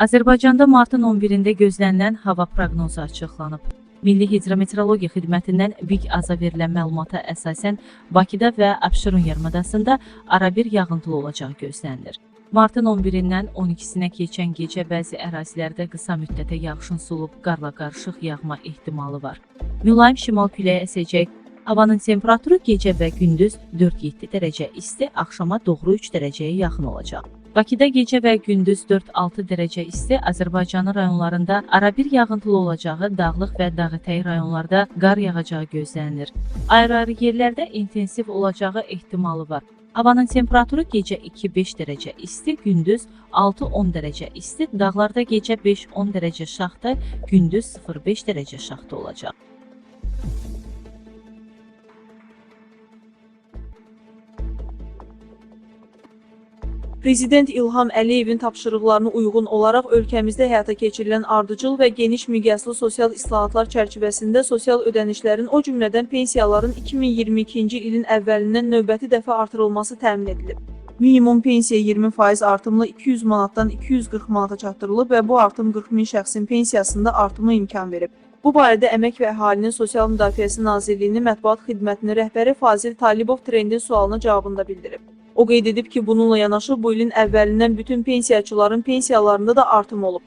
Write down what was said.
Azərbaycanda martın 11-də gözlənilən hava proqnozu açıqlanıb. Milli Hidrometeorologiya Xidmətindən Big Aza verilən məlumata əsasən Bakıda və Abşeron yarımadasında arabir yağıntılı olacağı gözlənilir. Martın 11-dən 12-sinə keçən gecə bəzi ərazilərdə qısa müddətə yağışın solub qarla qarışıq yağma ehtimalı var. Mülayim şimal küləyi əsəcək. Havanın temperaturu gecə və gündüz 4-7 dərəcə isti, axşama doğru 3 dərəcəyə yaxın olacaq. Bakıda gecə və gündüz 4-6 dərəcə isti, Azərbaycanın rayonlarında arabir yağıntılı olacağı, dağlıq və dağətəyi rayonlarda qar yağacağı gözlənilir. Ayrı-ayrı yerlərdə intensiv olacağı ehtimalı var. Havanın temperaturu gecə 2-5 dərəcə isti, gündüz 6-10 dərəcə isti, dağlarda gecə 5-10 dərəcə şaxta, gündüz 0-5 dərəcə şaxta olacaq. Prezident İlham Əliyevin tapşırıqlarına uyğun olaraq ölkəmizdə həyata keçirilən ardıcıl və geniş miqyaslı sosial islahatlar çərçivəsində sosial ödənişlərin, o cümlədən pensiyaların 2022-ci ilin əvvəlindən növbəti dəfə artırılması təmin edilib. Minimum pensiya 20% artımla 200 manatdan 240 manata çatdırılıb və bu artım 40 min şəxsin pensiyasında artıma imkan verib. Bu barədə Əmək və Əhalinin Sosial Müdafiəsi Nazirliyinin mətbuat xidmətinin rəhbəri Fazil Talibov trendin sualına cavabında bildirib. O qeyd edib ki, bununla yanaşı bu ilin əvvəlindən bütün pensiyaçıların pensiyalarında da artım olub.